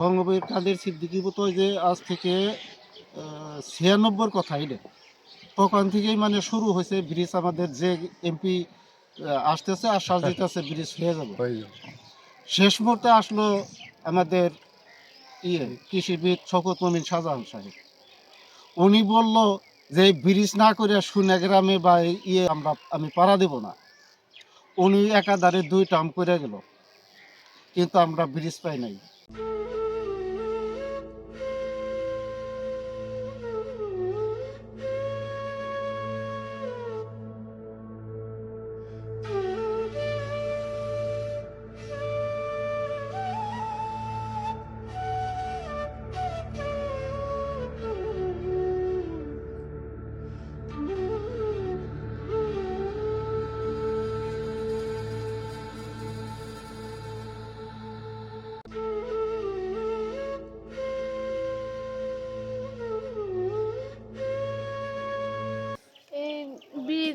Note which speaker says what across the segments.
Speaker 1: বঙ্গবীর কাদের সিদ্দিকি তো যে আজ থেকে ছিয়ানব্বই কথা এটা। তখন থেকেই মানে শুরু হয়েছে ব্রিজ আমাদের যে এমপি আসতেছে আর শ্বাস দিতেছে ব্রিজ হয়ে যাবে। শেষ মুহূর্তে আসলো আমাদের ইয়ে কৃষিবিদ শকত মমিন শাহজাহান সাহেব। উনি বলল যে ব্রিজ না করে শুনে গ্রামে বা ইয়ে আমরা আমি পাড়া দেব না। উনি একাধারে দুই টার্ম করে গেল। কিন্তু আমরা ব্রিজ পাই নাই।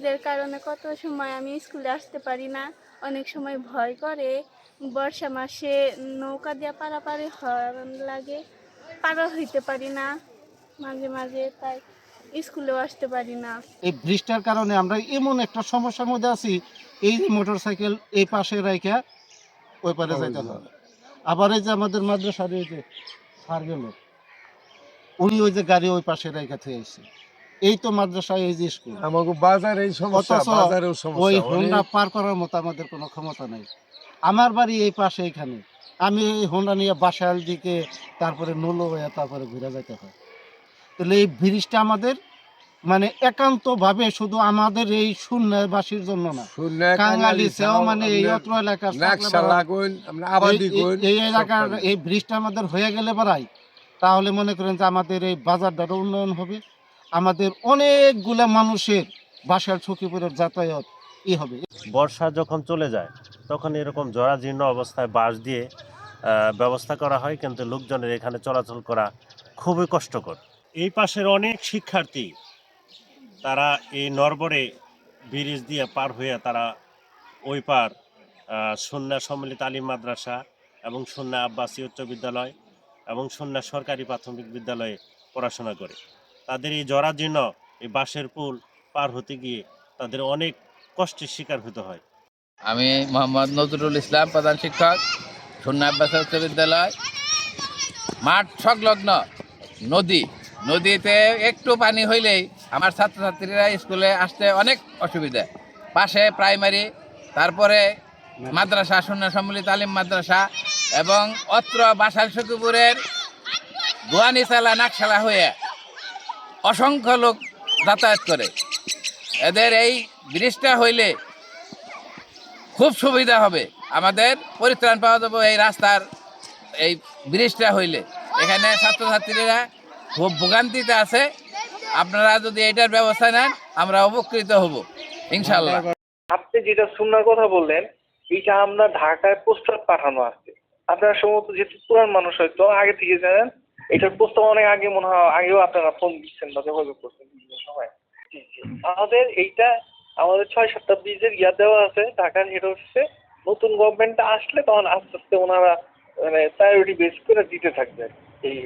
Speaker 2: ব্রিজের কারণে কত সময় আমি স্কুলে আসতে পারি না। অনেক সময় ভয় করে। বর্ষা মাসে নৌকা দিয়ে পারাপারি হয় লাগে। পারা হইতে পারি না মাঝে মাঝে তাই স্কুলেও আসতে পারি না।
Speaker 1: এই ব্রিজটার কারণে আমরা এমন একটা সমস্যার মধ্যে আছি এই যে মোটর সাইকেল এই পাশে রাইখা ওই পারে যাইতে হবে। আবার এই যে আমাদের মাদ্রাসার এই যে সার গেল উনি ওই যে গাড়ি ওই পাশে রাইখা থেকে আসছে এই তো মাদ্রাসা এই যে স্কুল।
Speaker 3: আমাকে বাজারে এই সমস্যা
Speaker 1: ওই হোন্ডা পার করার মতো আমাদের কোনো ক্ষমতা নেই। আমার বাড়ি এই পাশে এখানে। আমি এই হোন্ডা নিয়ে বাসাল দিকে তারপরে নুলো হয়ে তারপরে ঘুরে যেতে হয়। তাহলে এই ব্রিজটা আমাদের মানে একান্ত ভাবে শুধু আমাদের এই শূন্যবাসীর জন্য না। কাঙালি সেও মানে এই অত্র এলাকার এই- এলাকার এই ব্রিজটা আমাদের হয়ে গেলে বাড়াই তাহলে মনে করেন যে আমাদের এই বাজারটারও উন্নয়ন হবে। আমাদের অনেকগুলা মানুষের বাসার সখীপুরের যাতায়াত ই হবে।
Speaker 4: বর্ষা যখন চলে যায় তখন এরকম জরাজীর্ণ অবস্থায় বাঁশ দিয়ে ব্যবস্থা করা হয় কিন্তু লোকজনের এখানে চলাচল করা খুবই কষ্টকর। এই পাশের অনেক শিক্ষার্থী তারা এই নরবরে ব্রিজ দিয়ে পার হয়ে তারা ওই পার সন্ধ্যা সম্মিলিত আলিম মাদ্রাসা এবং সন্ধ্যা আব্বাসী উচ্চ বিদ্যালয় এবং সন্ধ্যা সরকারি প্রাথমিক বিদ্যালয়ে পড়াশোনা করে। তাদের এই জরাজীর্ণ, এই বাঁশের পুল পার হতে গিয়ে তাদের অনেক কষ্টের শিকার হতে হয়।
Speaker 5: আমি মোহাম্মদ নজরুল ইসলাম, প্রধান শিক্ষক, সুন্না আব্বাস উচ্চ বিদ্যালয়, মাঠ সংলগ্ন নদী। নদীতে একটু পানি হইলেই আমার ছাত্রছাত্রীরা স্কুলে আসতে অনেক অসুবিধা। পাশে প্রাইমারি, তারপরে মাদ্রাসা শূন্য সম্মিলিত আলিম মাদ্রাসা এবং অত্র বাসাল সখীপুরের গোয়ানিচালা নাকশালা হয়ে অসংখ্য লোক যাতায়াত করে। এদের এই ব্রিজটা হইলে খুব সুবিধা হবে। আমাদের পরিত্রাণ পাওয়া যাবে এই রাস্তার এই ব্রিজটা হইলে। এখানে ছাত্রছাত্রীরা খুব ভোগান্তিতে আছে। আপনারা যদি এটার ব্যবস্থা নেন, আমরা উপকৃত হব। ইনশাল্লাহ
Speaker 6: আপনি যেটা শোনার কথা বললেন এইটা আমরা ঢাকায় পোস্টার পাঠানো আছে। আপনারা সম্ভবত যেহেতু পুরান মানুষ হয়তো আগে থেকে জানেন এটার প্রস্তাব অনেক আগে মনে হয়, আগেও আপনারা ফোন দিচ্ছেন বা যোগাযোগ করছেন বিভিন্ন সময়। জি জি আমাদের এইটা, আমাদের ছয় সাতটা ব্রিজের ইয়া দেওয়া আছে ঢাকার হেড অফিসে নতুন গভর্নমেন্টটা আসলে তখন আস্তে আস্তে ওনারা মানে প্রায়োরিটি বেস করে দিতে থাকবে এই